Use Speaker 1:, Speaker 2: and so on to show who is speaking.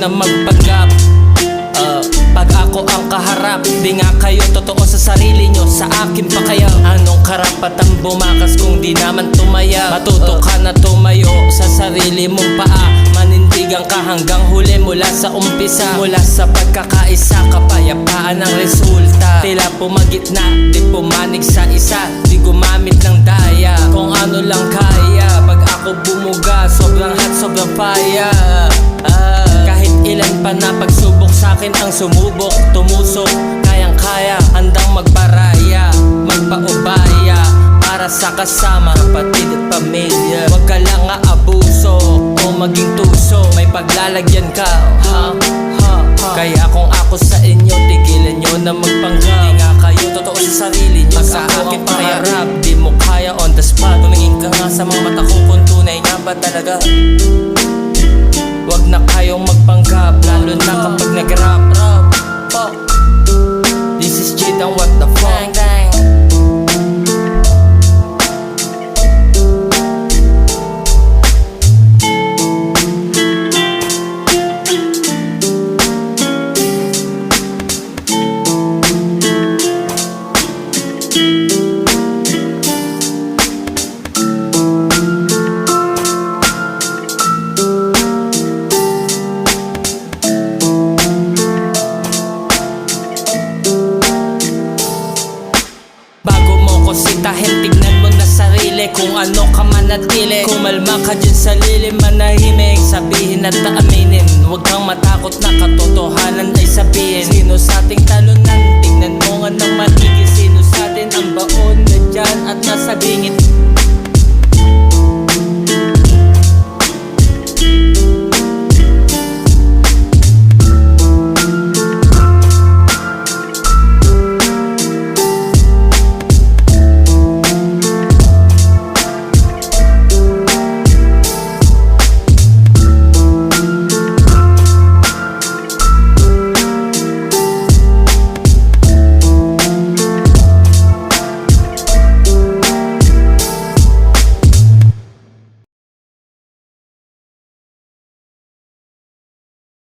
Speaker 1: na magpanggap uh, ah, Pag ako ang kaharap Di nga kayo totoo sa sarili nyo Sa akin pa kayo Anong karapatang bumakas kung di naman tumaya? Matuto ka na tumayo sa sarili mong paa. Manindigan ka hanggang huli mula sa umpisa. Mula sa pagkakaisa kapayapaan ang resulta. Tila pumagitna, di pumanig sa isa. Di gumamit ng daya Kung ano lang kaya. Pag ako bumuga, sobrang hot, sobrang fire pa na pagsubok sa akin ang sumubok. Tumusok, kayang kaya, handang magparaya Magpaubaya, para sa kasama, kapatid at pamilya. Huwag ka lang aabuso, o maging tuso. May paglalagyan ka, ha, ha, ha. Kaya kung ako sa inyo, tigilan nyo na magpanggap. Di nga kayo totoo sa sarili nyo. Sa akin pangarap, di mo kaya on the spot. Tumingin ka nga sa mga mata ko kung tunay nga ba talaga na kayong magpanggap Lalo na kapag nag-rap. This is Jidang what the fuck sitahin, tignan mo na sarili Kung ano ka manatili. Kumalma ka dyan sa lilim, manahimik. Sabihin at aminin Huwag kang matakot na katotohanan ay sabihin. Sino sa ating talunan? Tingnan mo nga ng matigil Sino sa atin ang baon na dyan at nasa bingit